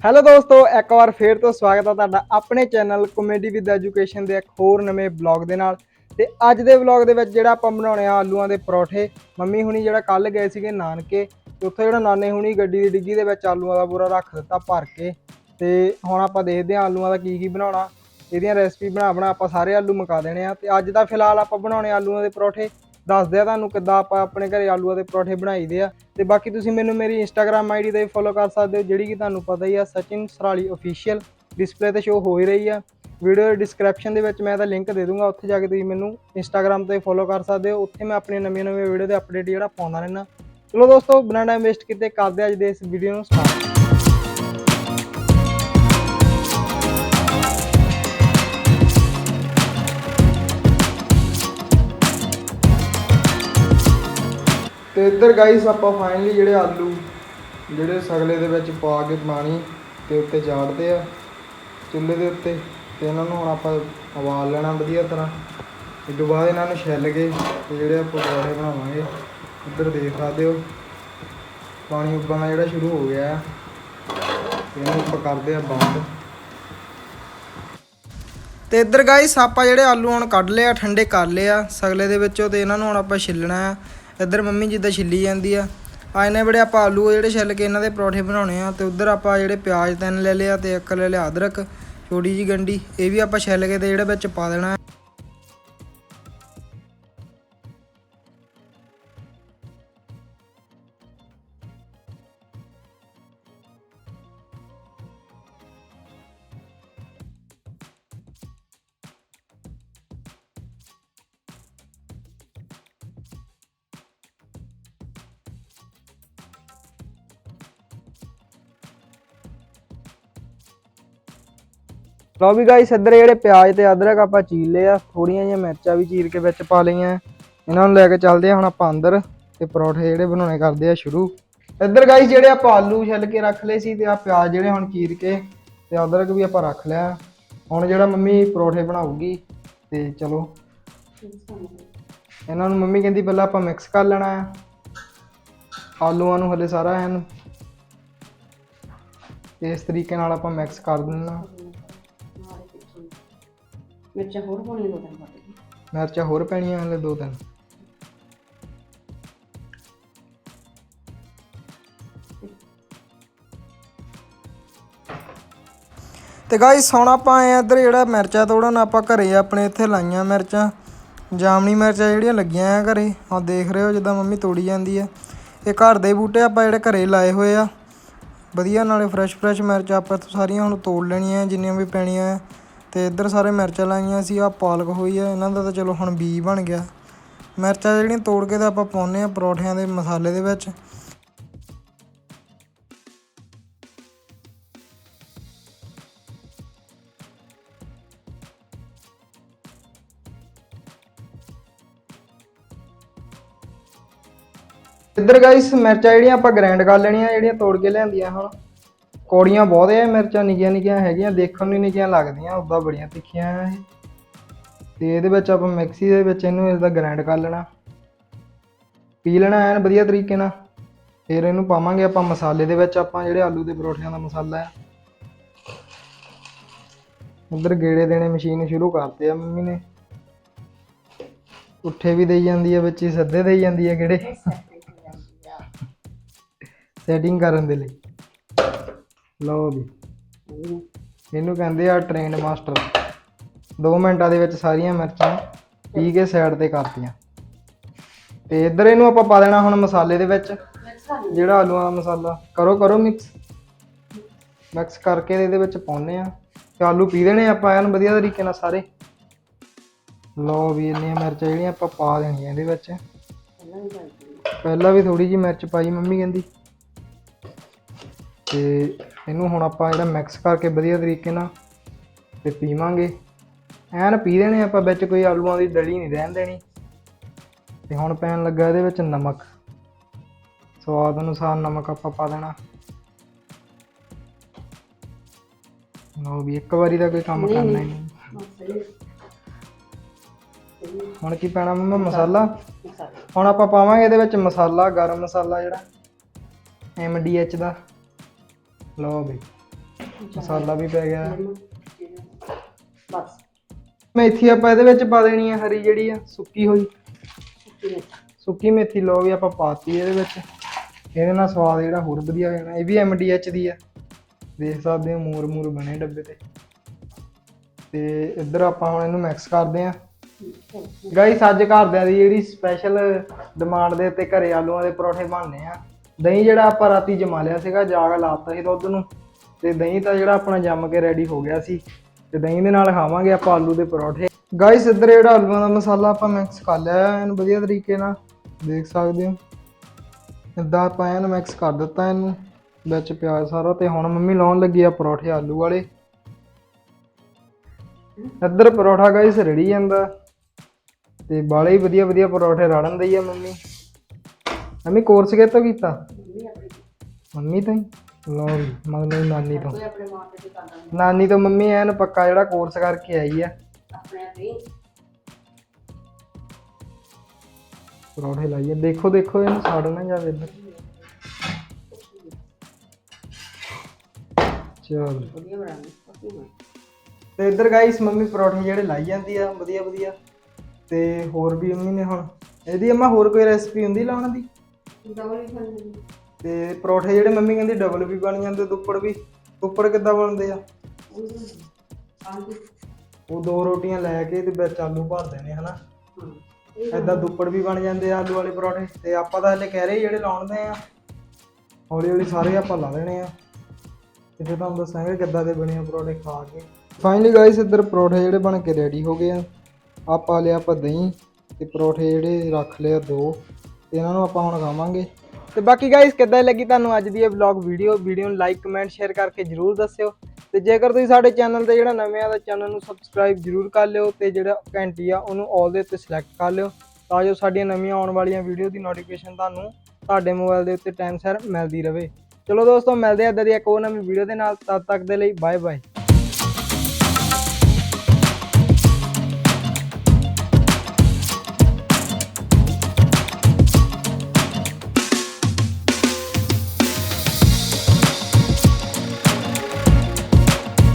Hello ਦੋਸਤੋ, ਇੱਕ ਵਾਰ ਫੇਰ ਤੋਂ ਸਵਾਗਤ ਹੈ ਤੁਹਾਡਾ ਆਪਣੇ ਚੈਨਲ ਕਮੇਡੀ ਵਿਦ ਐਜੂਕੇਸ਼ਨ ਦੇ ਇੱਕ ਹੋਰ ਨਵੇਂ ਬਲੌਗ ਦੇ ਨਾਲ। ਤੇ ਅੱਜ ਦੇ ਬਲੌਗ ਦੇ ਵਿੱਚ ਜਿਹੜਾ ਆਪਾਂ ਬਣਾਉਣੇ ਆ ਆਲੂਆਂ ਦੇ ਪਰੌਠੇ, ਮੰਮੀ ਹੁਣੀ ਜਿਹੜਾ ਕੱਲ ਗਏ ਸੀਗੇ ਨਾਨਕੇ, ਤੇ ਉੱਥੇ ਜਿਹੜਾ ਨਾਨੇ ਹੁਣੀ ਗੱਡੀ ਦੀ ਡਿੱਗੀ ਦੇ ਵਿੱਚ ਆਲੂਆਂ ਦਾ ਪੂਰਾ ਰੱਖ ਦਿੱਤਾ ਭਰ ਕੇ। ਤੇ ਹੁਣ ਆਪਾਂ ਦੇਖਦੇ ਹਾਂ ਆਲੂਆਂ ਦਾ ਕੀ ਕੀ ਬਣਾਉਣਾ, ਇਹਦੀਆਂ ਰੈਸਪੀ ਬਣਾ ਬਣਾ ਆਪਾਂ ਸਾਰੇ ਆਲੂ ਮੁਕਾ ਦੇਣੇ ਆ। ਤੇ ਅੱਜ ਦਾ ਫਿਲਹਾਲ ਆਪਾਂ ਬਣਾਉਣੇ ਆਲੂਆਂ ਦੇ ਪਰੌਠੇ। ਦੱਸਦੇ ਆ ਤੁਹਾਨੂੰ ਕਿੱਦਾਂ ਆਪਾਂ ਆਪਣੇ ਘਰੇ ਆਲੂਆਂ ਦੇ ਪਰੌਠੇ ਬਣਾਈਦੇ ਆ। ਤੇ ਬਾਕੀ ਤੁਸੀਂ ਮੈਨੂੰ ਮੇਰੀ ਇੰਸਟਾਗ੍ਰam ਆਈਡੀ ਤੇ ਫੋਲੋ ਕਰ ਸਕਦੇ ਹੋ, ਜਿਹੜੀ ਕਿ ਤੁਹਾਨੂੰ ਪਤਾ ਹੀ ਆ, ਸਚਿਨ ਸਰਾਲੀ ਅਫੀਸ਼ੀਅਲ ਡਿਸਪਲੇ ਤੇ ਸ਼ੋ ਹੋ ਹੀ ਰਹੀ ਆ। ਵੀਡੀਓ ਡਿਸਕ੍ਰਿਪਸ਼ਨ ਦੇ ਵਿੱਚ ਮੈਂ ਇਹਦਾ ਲਿੰਕ ਦੇ ਦੂੰਗਾ, ਉੱਥੇ ਜਾ ਕੇ ਤੁਸੀਂ ਮੈਨੂੰ ਇੰਸਟਾਗ੍ਰam ਤੇ ਫੋਲੋ ਕਰ ਸਕਦੇ ਹੋ। ਉੱਥੇ ਮੈਂ ਆਪਣੀਆਂ ਨਵੀਆਂ ਨਵੀਆਂ ਵੀਡੀਓ ਦੇ ਅਪਡੇਟ ਜਿਹੜਾ ਪਾਉਂਦਾ ਰਹਿਣਾ ਚਲੋ ਦੋਸਤੋ, ਬਿਨਾਂ ਟਾਈਮ ਵੇਸਟ ਕੀਤੇ ਕਰਦੇ ਅੱਜ ਦੇ ਇਸ ਵੀਡੀਓ ਨੂੰ ਸਟਾਰਟ ਤੇ ਇੱਧਰ ਗਾਈਸ ਆਪਾਂ ਫਾਈਨਲੀ ਜਿਹੜੇ ਆਲੂ, ਜਿਹੜੇ ਸਗਲੇ ਦੇ ਵਿੱਚ ਪਾ ਕੇ ਪਾਣੀ ਤੇ ਉੱਤੇ ਚਾੜਦੇ ਆ, ਚੁੱਲ੍ਹੇ ਦੇ ਉੱਤੇ ਤੇ ਇਹਨਾਂ ਨੂੰ ਹੁਣ ਆਪਾਂ ਉਬਾਲ ਲੈਣਾ ਵਧੀਆ ਤਰ੍ਹਾਂ। ਇਸ ਤੋਂ ਬਾਅਦ ਇਹਨਾਂ ਨੂੰ ਛਿੱਲ ਕੇ ਤੇ ਜਿਹੜੇ ਆਪਾਂ ਪਕੌੜੇ ਬਣਾਵਾਂਗੇ, ਇੱਧਰ ਦੇਖ ਸਕਦੇ ਹੋ। ਪਾਣੀ ਉਬਲਣਾ ਜਿਹੜਾ ਸ਼ੁਰੂ ਹੋ ਗਿਆ ਆ। ਇਹਨੂੰ ਆਪਾਂ ਕਰਦੇ ਆ ਬੰਦ। ਤੇ ਇੱਧਰ ਗਾਈਸ ਆਪਾਂ ਜਿਹੜੇ ਆਲੂ ਹੁਣ ਕੱਢ ਲਏ ਆ, ਠੰਡੇ ਕਰ ਲਏ ਆ, ਸਗਲੇ ਦੇ ਵਿੱਚੋਂ ਤੇ ਇਹਨਾਂ ਨੂੰ ਹੁਣ ਆਪਾਂ ਛਿੱਲਣਾ ਆ। ਇੱਧਰ ਮੰਮੀ ਜਿੱਦਾਂ ਛਿੱਲੀ ਜਾਂਦੀ ਆ। ਆ ਇਹਨੇ ਬੜੇ ਆਪਾਂ ਆਲੂ ਜਿਹੜੇ ਛਿੱਲ ਕੇ ਇਹਨਾਂ ਦੇ ਪਰੌਠੇ ਬਣਾਉਣੇ ਆ ਤੇ ਉੱਧਰ ਆਪਾਂ ਜਿਹੜੇ ਪਿਆਜ਼ ਤਿੰਨ ਲੈ ਲਿਆ ਤੇ ਇੱਕ ਲੈ ਲਿਆ ਅਦਰਕ, ਛੋਟੀ ਜੀ ਗੰਢੀ, ਇਹ ਵੀ ਆਪਾਂ ਛਿੱਲ ਕੇ ਤੇ ਜਿਹੜੇ ਵਿੱਚ ਪਾ ਦੇਣਾ। ਲਓ ਵੀ ਗਾਈਸ ਇੱਧਰ ਜਿਹੜੇ ਪਿਆਜ਼ ਤੇ ਅਦਰਕ ਆਪਾਂ ਚੀਰ ਲਏ ਆ ਥੋੜੀਆਂ ਜਿਹੀਆਂ ਮਿਰਚਾਂ ਵੀ ਚੀਰ ਕੇ ਵਿੱਚ ਪਾ ਲਈਆਂ। ਇਹਨਾਂ ਨੂੰ ਲੈ ਕੇ ਚੱਲਦੇ ਆ ਹੁਣ ਆਪਾਂ ਅੰਦਰ ਤੇ ਪਰੌਠੇ ਜਿਹੜੇ ਬਣਾਉਣੇ ਕਰਦੇ ਆ ਸ਼ੁਰੂ। ਇੱਧਰ ਗਾਈਸ ਜਿਹੜੇ ਆਪਾਂ ਆਲੂ ਛਿੱਲ ਕੇ ਰੱਖ ਲਏ ਸੀ ਤੇ ਆ ਪਿਆਜ਼ ਜਿਹੜੇ ਹੁਣ ਚੀਰ ਕੇ ਤੇ ਅਦਰਕ ਵੀ ਆਪਾਂ ਰੱਖ ਲਿਆ। ਹੁਣ ਜਿਹੜਾ ਮੰਮੀ ਪਰੌਂਠੇ ਬਣਾਉਗੀ ਤੇ ਚਲੋ। ਇਹਨਾਂ ਨੂੰ ਮੰਮੀ ਕਹਿੰਦੀ ਪਹਿਲਾਂ ਆਪਾਂ ਮਿਕਸ ਕਰ ਲੈਣਾ ਆ। ਆਲੂਆਂ ਨੂੰ ਹਲੇ ਸਾਰਾ ਐਨ। ਇਸ ਤਰੀਕੇ ਨਾਲ ਆਪਾਂ ਮਿਕਸ ਕਰ ਦੇਣਾ ਮਿਰਚਾਂ ਹੋਰ ਪਾਉਣੀਆਂ ਦੋ ਤਿੰਨ ਪੱਟ ਕੇ। ਮਿਰਚਾਂ ਹੋਰ ਪੈਣੀਆਂ ਹਲੇ ਦੋ ਤਿੰਨ। ਤੇ ਗਾਇਸ ਹੁਣ ਆਪਾਂ ਆਏ ਆ ਇੱਧਰ ਜਿਹੜਾ ਮਿਰਚਾਂ ਤੋੜਨ, ਆਪਾਂ ਘਰੇ ਆਪਣੇ ਇੱਥੇ ਲਾਈਆਂ ਮਿਰਚਾਂ। ਜਾਮਣੀ ਮਿਰਚਾਂ ਜਿਹੜੀਆਂ ਲੱਗੀਆਂ ਆ ਘਰੇ ਆ ਦੇਖ ਰਹੇ ਹੋ ਜਿੱਦਾਂ ਮੰਮੀ ਤੋੜੀ ਜਾਂਦੀ ਆ। ਇਹ ਘਰ ਦੇ ਬੂਟੇ ਆਪਾਂ ਜਿਹੜੇ ਘਰੇ ਲਾਏ ਹੋਏ ਆ। ਵਧੀਆ, ਨਾਲੇ ਫਰੈਸ਼ ਫਰੈਸ਼ ਮਿਰਚਾਂ ਆਪਾਂ ਇੱਥੋਂ ਸਾਰੀਆਂ ਹੁਣ ਤੋੜ ਲੈਣੀਆਂ, ਜਿੰਨੀਆਂ ਵੀ ਪੈਣੀਆਂ ਆ। ਤੇ ਇੱਧਰ ਸਾਰੇ ਮਿਰਚਾਂ ਲਾਈਆਂ ਸੀ ਆ ਪਾਲਕ ਹੋਈ ਆ, ਇਹਨਾਂ ਦਾ ਤਾਂ ਚਲੋ ਹੁਣ ਬੀ ਬਣ ਗਿਆ। ਮਿਰਚਾਂ ਜਿਹੜੀਆਂ ਤੋੜ ਕੇ ਤਾਂ ਆਪਾਂ ਪਾਉਂਦੇ ਆ ਪਰੌਠਿਆਂ ਦੇ ਮਸਾਲੇ ਦੇ ਵਿੱਚ। ਇੱਧਰ ਗਾਈਸ ਮਿਰਚਾਂ ਜਿਹੜੀਆਂ ਆਪਾਂ ਗ੍ਰਾਈਂਡ ਕਰ ਲੈਣੀਆਂ, ਜਿਹੜੀਆਂ ਤੋੜ ਕੇ ਲਿਆਂਦੀਆਂ ਹੁਣ। ਕੌੜੀਆਂ ਬਹੁਤ ਐ ਮਿਰਚਾਂ ਨਿੱਕੀਆਂ ਨਿੱਕੀਆਂ ਹੈਗੀਆਂ ਦੇਖਣ ਨੂੰ ਹੀ ਨਿੱਕੀਆਂ ਲੱਗਦੀਆਂ ਉਦਾਂ ਬੜੀਆਂ ਤਿੱਖੀਆਂ ਆ ਇਹ। ਤੇ ਇਹਦੇ ਵਿੱਚ ਆਪਾਂ ਮਿਕਸੀ ਦੇ ਵਿੱਚ ਇਹਨੂੰ ਇਸਦਾ ਗ੍ਰਾਈਂਡ ਕਰ ਲੈਣਾ। ਪੀ ਲੈਣਾ ਐਨ ਵਧੀਆ ਤਰੀਕੇ ਨਾਲ। ਫਿਰ ਇਹਨੂੰ ਪਾਵਾਂਗੇ ਆਪਾਂ ਮਸਾਲੇ ਦੇ ਵਿੱਚ ਆਪਾਂ ਜਿਹੜੇ ਆਲੂ ਦੇ ਪਰੌਠਿਆਂ ਦਾ ਮਸਾਲਾ ਹੈ ਉਧਰ ਗੇੜੇ ਦੇਣੇ ਮਸ਼ੀਨ ਸ਼ੁਰੂ ਕਰਤੇ ਆ ਮੰਮੀ ਨੇ। ਉੱਠੇ ਵੀ ਦੇਈ ਜਾਂਦੀ ਹੈ ਵਿੱਚ ਹੀ ਸੱਦੇ ਦੇਈ ਜਾਂਦੀ ਹੈ ਗੇੜੇ ਸੈਟਿੰਗ ਕਰਨ ਦੇ ਲਈ। ਲਓ ਵੀ ਇਹਨੂੰ ਕਹਿੰਦੇ ਆ ਟ੍ਰੇਨਡ ਮਾਸਟਰ 2 ਮਿੰਟਾਂ ਦੇ ਵਿੱਚ ਸਾਰੀਆਂ ਮਿਰਚਾਂ ਪੀ ਕੇ ਸਾਈਡ ਤੇ ਕਰਤੀਆਂ। ਤੇ ਇੱਧਰ ਇਹਨੂੰ ਆਪਾਂ ਪਾ ਦੇਣਾ ਹੁਣ ਮਸਾਲੇ ਦੇ ਵਿੱਚ। ਜਿਹੜਾ ਆਲੂਆਂ ਦਾ ਮਸਾਲਾ। ਕਰੋ ਕਰੋ ਮਿਕਸ ਮਿਕਸ ਕਰਕੇ ਇਹਦੇ ਵਿੱਚ ਪਾਉਨੇ ਆ। ਤੇ ਆਲੂ ਪੀ ਦੇਣੇ ਆਪਾਂ, ਐਨ ਵਧੀਆ ਤਰੀਕੇ ਨਾਲ ਸਾਰੇ। ਲਓ ਵੀ ਇੰਨੀਆਂ ਮਿਰਚਾਂ ਜਿਹੜੀਆਂ ਆਪਾਂ ਪਾ ਦੇਣੀਆਂ ਇਹਦੇ ਵਿੱਚ। ਪਹਿਲਾਂ ਵੀ ਪਾਈ ਥੋੜੀ ਜਿਹੀ ਮਿਰਚ ਪਾਈ ਮੰਮੀ ਕਹਿੰਦੀ। ਤੇ ਇਹਨੂੰ ਹੁਣ ਆਪਾਂ ਜਿਹੜਾ ਮਿਕਸ ਕਰਕੇ ਵਧੀਆ ਤਰੀਕੇ ਨਾਲ ਤੇ ਪੀਵਾਂਗੇ। ਐਨ ਪੀ ਦੇਣੇ ਆਪਾਂ ਵਿੱਚ ਕੋਈ ਆਲੂਆਂ ਦੀ ਡਲੀ ਨਹੀਂ ਰਹਿਣ ਦੇਣੀ। ਤੇ ਹੁਣ ਪੈਣ ਲੱਗਾ ਇਹਦੇ ਵਿੱਚ ਨਮਕ। ਸਵਾਦ ਅਨੁਸਾਰ ਨਮਕ ਆਪਾਂ ਪਾ ਦੇਣਾ। ਲਓ ਵੀ ਇੱਕ ਵਾਰੀ ਦਾ ਕੋਈ ਕੰਮ ਕਰਨਾ ਹੀ ਨਹੀਂ। ਹੁਣ ਕੀ ਪੈਣਾ ਮੰਮਾ? ਮਸਾਲਾ? ਹੁਣ ਆਪਾਂ ਪਾਵਾਂਗੇ ਇਹਦੇ ਵਿੱਚ ਮਸਾਲਾ ਗਰਮ ਮਸਾਲਾ ਜਿਹੜਾ। ਐਮਡੀਐਚ ਦਾ। ਲਓ ਵੀ ਮਸਾਲਾ ਵੀ ਪੈ ਗਿਆ। ਬਸ ਮੇਥੀ ਆਪਾਂ ਇਹਦੇ ਵਿੱਚ ਪਾ ਦੇਣੀ ਆ ਹਰੀ ਜਿਹੜੀ ਆ ਸੁੱਕੀ ਹੋਈ। ਸੁੱਕੀ ਮੇਥੀ ਲੋ ਵੀ ਆਪਾਂ ਪਾਤੀ ਇਹਦੇ ਵਿੱਚ। ਇਹਦੇ ਨਾਲ ਸਵਾਦ ਜਿਹੜਾ ਹੋਰ ਵਧੀਆ ਹੋ ਜਾਣਾ। ਇਹ ਵੀ ਐਮਡੀਐਚ ਦੀ ਆ। ਦੇਖ ਸਕਦੇ ਹੋ ਮੂਰ ਮੂਰ ਬਣੇ ਡੱਬੇ ਤੇ। ਤੇ ਇੱਧਰ ਆਪਾਂ ਹੁਣ ਇਹਨੂੰ ਮਿਕਸ ਕਰਦੇ ਆਂ। ਗਾਈਸ ਅੱਜ ਘਰਦਿਆਂ ਦੀ ਜਿਹੜੀ ਸਪੈਸ਼ਲ ਡਿਮਾਂਡ ਦੇ ਉੱਤੇ ਘਰੇ ਆਲੂਆਂ ਦੇ ਪਰੌਠੇ ਬਣਨੇ ਆ। ਦਹੀਂ ਜਿਹੜਾ ਆਪਾਂ ਰਾਤੀ ਜਮਾ ਲਿਆ ਸੀਗਾ, ਜਾਗ ਲਾਤਾ ਸੀ ਦੁੱਧ ਨੂੰ, ਤੇ ਦਹੀਂ ਤਾਂ ਜਿਹੜਾ ਆਪਣਾ ਜੰਮ ਕੇ ਰੈਡੀ ਹੋ ਗਿਆ ਸੀ। ਤੇ ਦਹੀਂ ਦੇ ਨਾਲ ਖਾਵਾਂਗੇ ਆਪਾਂ ਆਲੂ ਦੇ ਪਰੌਠੇ। ਗਾਇਸ ਇੱਧਰ ਜਿਹੜਾ ਆਲੂਆਂ ਦਾ ਮਸਾਲਾ ਆਪਾਂ ਮਿਕਸ ਕਰ ਲਿਆ ਇਹਨੂੰ ਵਧੀਆ ਤਰੀਕੇ ਨਾਲ ਦੇਖ ਸਕਦੇ ਹੋ। ਇੱਦਾਂ ਆਪਾਂ ਇਹਨੂੰ ਮਿਕਸ ਕਰ ਦਿੱਤਾ ਇਹਨੂੰ, ਵਿੱਚ ਪਿਆਜ਼ ਸਾਰਾ, ਤੇ ਹੁਣ ਮੰਮੀ ਲਾਉਣ ਲੱਗੀ ਆ ਪਰੌਠੇ ਆਲੂ ਵਾਲੇ। ਇੱਧਰ ਪਰੌਠਾ ਗਾਇਸ ਰੜੀ ਜਾਂਦਾ। ਤੇ ਬਾਲੇ ਹੀ ਵਧੀਆ ਵਧੀਆ ਪਰੌਠੇ ਰਾੜਨ ਦਈ ਆ ਮੰਮੀ। ਮੰਮੀ ਕੋਰਸ ਕਿੱਥੋਂ ਕੀਤਾ? ਮੰਮੀ ਆਪਣੀ ਮੰਮੀ ਤੋਂ ਹੀ? ਲਓ ਨਾਨੀ ਤੋਂ। ਕੋਈ ਆਪਣੇ ਮਾਂ ਪਿਓ ਦੀ ਕਰਦਾ ਨਾਨੀ ਤੋਂ ਮੰਮੀ ਐਨ ਪੱਕਾ ਜਿਹੜਾ ਕੋਰਸ ਕਰਕੇ ਆਈ ਆ। ਆਪਣੇ ਆਪ ਹੀ ਪਰੌਠੇ ਲਾਈਏ। ਦੇਖੋ ਦੇਖੋ ਇਹਨੂੰ ਸੜ ਨਾ ਜਾਵੇ ਇੱਧਰ ਚਲ। ਵਧੀਆ ਬਣਾਉਂਦੇ ਪੱਕੀ ਹੋਈ ਤੇ ਇੱਧਰ ਗਾਈਸ ਮੰਮੀ ਪਰੌਠੇ ਜਿਹੜੇ ਲਾਈ ਜਾਂਦੀ ਆ ਵਧੀਆ ਵਧੀਆ। ਤੇ ਹੋਰ ਵੀ ਮੰਮੀ ਨੇ ਹੁਣ। ਇਹਦੀ ਅੰਮਾ ਹੋਰ ਕੋਈ ਰੈਸਪੀ ਹੁੰਦੀ ਲਾਉਣ ਦੀ? ਡਬਲ ਵੀ ਖਾਂਦੇ ਤੇ ਪਰੌਠੇ ਜਿਹੜੇ ਮੰਮੀ ਕਹਿੰਦੀ ਡਬਲ ਵੀ ਬਣ ਜਾਂਦੇ ਦੁੱਪੜ ਵੀ ਦੁੱਪੜ ਕਿੱਦਾਂ ਬਣਦੇ ਆ? ਉਹ ਦੋ ਰੋਟੀਆਂ ਲੈ ਕੇ ਤੇ ਵਿੱਚ ਆਲੂ ਭਰ ਦੇਣੇ ਹਨਾ? ਹਾਂ ਇਹ ਏਦਾਂ ਦੁੱਪੜ ਵੀ ਬਣ ਜਾਂਦੇ ਆ ਆਲੂ ਵਾਲੇ ਪਰੌਠੇ। ਤੇ ਆਪਾਂ ਤਾਂ ਹਲੇ ਕਹਿ ਰਹੇ ਜਿਹੜੇ ਲਾਉਣਦੇ ਆ। ਹੌਲੀ ਹੌਲੀ ਸਾਰੇ ਆਪਾਂ ਲਾ ਦੇਣੇ ਆ। ਤੇ ਫਿਰ ਤੁਹਾਨੂੰ ਦੱਸਾਂਗੇ ਕਿੱਦਾਂ ਦੇ ਬਣੇ ਆ ਪਰੌਠੇ ਖਾ ਕੇ। ਫਾਈਨਲੀ ਗਾਇਸ ਇੱਧਰ ਪਰੌਠੇ ਜਿਹੜੇ ਬਣ ਕੇ ਰੈਡੀ ਹੋ ਗਏ ਆ। ਆਪਾਂ ਲਿਆ ਆਪਾਂ ਦਹੀਂ ਤੇ ਪਰੌਠੇ ਜਿਹੜੇ ਰੱਖ ਲਿਆ ਦੋ। ਤੇ ਇਹਨਾਂ ਨੂੰ ਆਪਾਂ ਹੁਣ ਖਾਵਾਂਗੇ ਤੇ ਬਾਕੀ ਗਾਇਸ ਕਿੱਦਾਂ ਲੱਗੀ ਤੁਹਾਨੂੰ ਅੱਜ ਦੀ ਇਹ ਵਲੌਗ ਵੀਡੀਓ ਵੀਡੀਓ ਨੂੰ ਲਾਈਕ ਕਮੈਂਟ ਸ਼ੇਅਰ ਕਰਕੇ ਜਰੂਰ ਦੱਸਿਓ। ਤੇ ਜੇਕਰ ਤੁਸੀਂ ਸਾਡੇ ਚੈਨਲ ਤੇ ਜਿਹੜਾ ਨਵੇਂ ਆ ਤਾਂ ਚੈਨਲ ਨੂੰ ਸਬਸਕ੍ਰਾਈਬ ਜਰੂਰ ਕਰ ਲਿਓ ਤੇ ਜਿਹੜਾ ਘੰਟੀ ਆ ਉਹਨੂੰ ਆਲ ਦੇ ਉੱਤੇ ਸਿਲੈਕਟ ਕਰ ਲਿਓ ਤਾਂ ਜੋ ਸਾਡੀਆਂ ਨਵੀਆਂ ਆਉਣ ਵਾਲੀਆਂ ਵੀਡੀਓ ਦੀ ਨੋਟੀਫਿਕੇਸ਼ਨ ਤੁਹਾਨੂੰ ਤੁਹਾਡੇ ਮੋਬਾਈਲ ਦੇ ਉੱਤੇ ਟਾਈਮ ਸਿਰ ਮਿਲਦੀ ਰਹੇ। ਚਲੋ ਦੋਸਤੋ, ਮਿਲਦੇ ਆ ਇੱਦਾਂ ਦੀ ਇੱਕ ਹੋਰ ਨਵੀਂ ਵੀਡੀਓ ਦੇ ਨਾਲ। ਤਦ ਤੱਕ ਦੇ ਲਈ ਬਾਏ ਬਾਏ